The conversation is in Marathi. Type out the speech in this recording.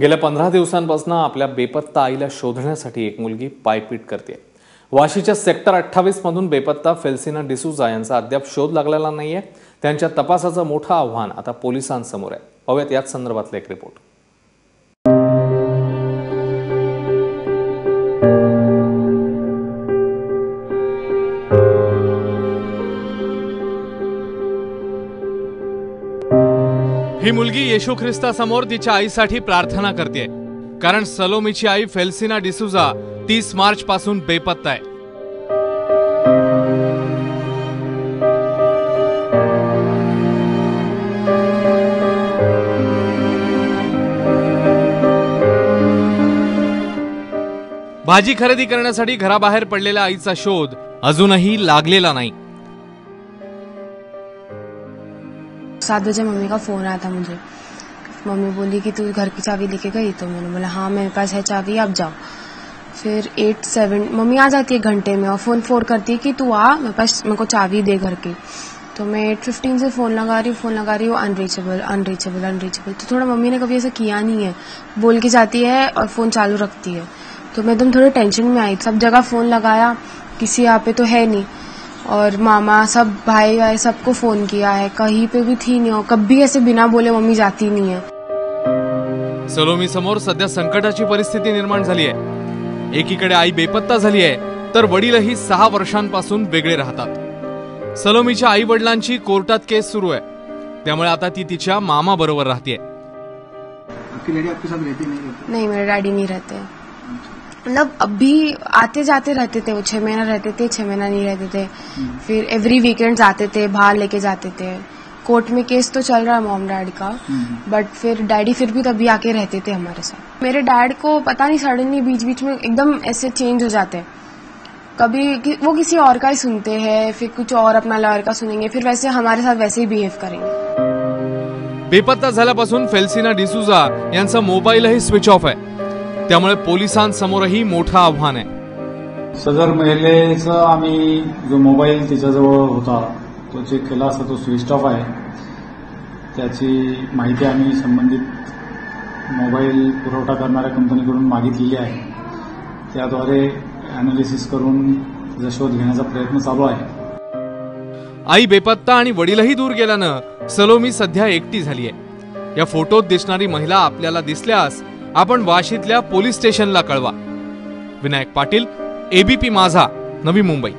गेल्या पंधरा दिवसांपासून आपल्या बेपत्ता आईला शोधण्यासाठी एक मुलगी पायपीट करते वाशीच्या सेक्टर अठ्ठावीसमधून बेपत्ता फेल्सिना डिसूजा यांचा अद्याप शोध लागलेला नाहीये. त्यांच्या तपासाचं मोठं आव्हान आता पोलिसांसमोर आहे. पाहूयात याच संदर्भातला एक रिपोर्ट ही मुलगी येशू ख्रिस्तासमोर तिच्या आईसाठी प्रार्थना करते कारण सलोमीची आई फेल्सिना डिसुजा तीस मार्च पासून बेपत्ता आहे. भाजी खरेदी करण्यासाठी घराबाहेर पडलेल्या आईचा शोध अजूनही लागलेला नाही. सात बजे मम्मी का फ़ोन आया था मुझे। मम्मी बोली कि तू घर की चाबी लेके गई? तो मैंने बोला हाँ मेरे पास है चाबी आप जाओ। फिर एट सेवन मम्मी आ जाती है घंटे में और फ़ोन फोर करती है कि तू आ, मेरे पास मेरे को चाबी दे घर की। तो मैं एट फिफ्टीन से फ़ोन लगा रही हूँ फ़ोन लगा रही हूँ अनरीचेबल अनरीचेबल अनरीचेबल तो थोड़ा मम्मी ने कभी ऐसा किया नहीं है। बोल के जाती है और फ़ोन चालू रखती है। तो मैं एकदम थोड़े टेंशन में आई, सब जगह फ़ोन लगाया, किसी यहाँ पे तो है नहीं। और मामा सब भाई भाई सबको फोन किया है। कहीं पे भी थी नहीं और कभी ऐसे बिना बोले मम्मी जाती नहीं है। सलोमी समोर सध्या संकटाची परिस्थिती निर्माण झाली आहे. एकीकडे आई बेपत्ता झाली आहे तर वडीलही सहा वर्षांपासून वेगळे राहतात. सलोमीच्या आई वडिलांची कोर्टात केस सुरू आहे. त्यामुळे आता ती तिच्या मामा बरोबर राहते आपकी डैडी आपके साथ रहती नहीं रहती नहीं मेरे डैडी नहीं रहते। मतलब अभी आते जाते रहते थे वो छह महीना रहते थे छह महीना नहीं रहते थे। फिर एवरी वीकेंड आते थे बाहर लेके जाते थे। कोर्ट में केस तो चल रहा है मॉम डैड का। बट फिर डैडी फिर भी तभी आके रहते थे हमारे साथ। मेरे डैड को पता नहीं सडनली बीच बीच में एकदम ऐसे चेंज हो जाते हैं। कभी कि, वो किसी और का ही सुनते हैं फिर कुछ और अपना लॉयर का सुनेंगे फिर वैसे हमारे साथ वैसे ही बिहेव करेंगे। बेपत्ता झाल्यापासून फेल्सिना डिसुजा यांचा मोबाईलही स्विच ऑफ़ आहे. त्यामुळे पोलिसांसमोरही मोठं आव्हान आहे. सदर महिलेचा आम्ही जो मोबाईल तिच्याजवळ होता तो चेक केला असता तो स्विच ऑफ आहे. त्याची माहिती आम्ही संबंधित मोबाईल पुरवठा करणाऱ्या कंपनीकडून मागितलेली आहे. त्याद्वारे अनालिसिस करून तिचा शोध घेण्याचा प्रयत्न चालू आहे. आई बेपत्ता आणि वडीलही दूर गेल्यानं सलोमी सध्या एकटी झाली आहे या फोटोत दिसणारी महिला आपल्याला दिसल्यास आपण वाशीतल्या पोलीस स्टेशनला कळवा. विनायक पाटील एबीपी माझा नवी मुंबई.